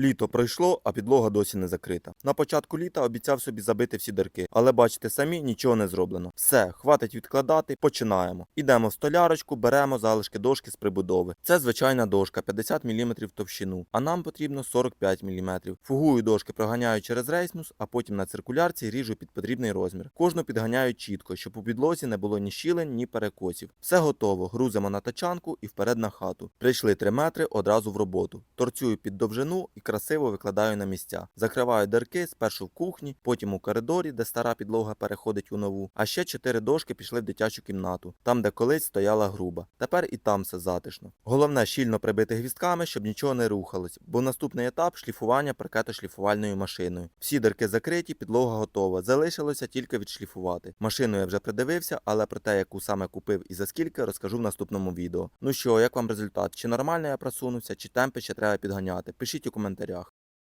Літо пройшло, а підлога досі не закрита. На початку літа обіцяв собі забити всі дирки, але бачите самі, нічого не зроблено. Все, хватить відкладати, починаємо. Ідемо в столярочку, беремо залишки дошки з прибудови. Це звичайна дошка 50 мм товщину, а нам потрібно 45 мм. Фугую дошки проганяю через рейсмус, а потім на циркулярці ріжу під потрібний розмір. Кожну підганяю чітко, щоб у підлозі не було ні щілин, ні перекосів. Все готово. Грузимо на тачанку і вперед на хату. Прийшли 3 метри одразу в роботу. Торцюю під довжину і красиво викладаю на місця. Закриваю дирки спершу в кухні, потім у коридорі, де стара підлога переходить у нову. А ще 4 дошки пішли в дитячу кімнату, там де колись стояла груба. Тепер і там все затишно. Головне щільно прибити гвістками, щоб нічого не рухалось, бо наступний етап шліфування паркетошліфувальною машиною. Всі дирки закриті, підлога готова. Залишилося тільки відшліфувати. Машину я вже придивився, але про те, яку саме купив і за скільки, розкажу в наступному відео. Ну що, як вам результат? Чи нормально я просунувся, чи темпи ще треба підганяти? Пишіть у коментарях.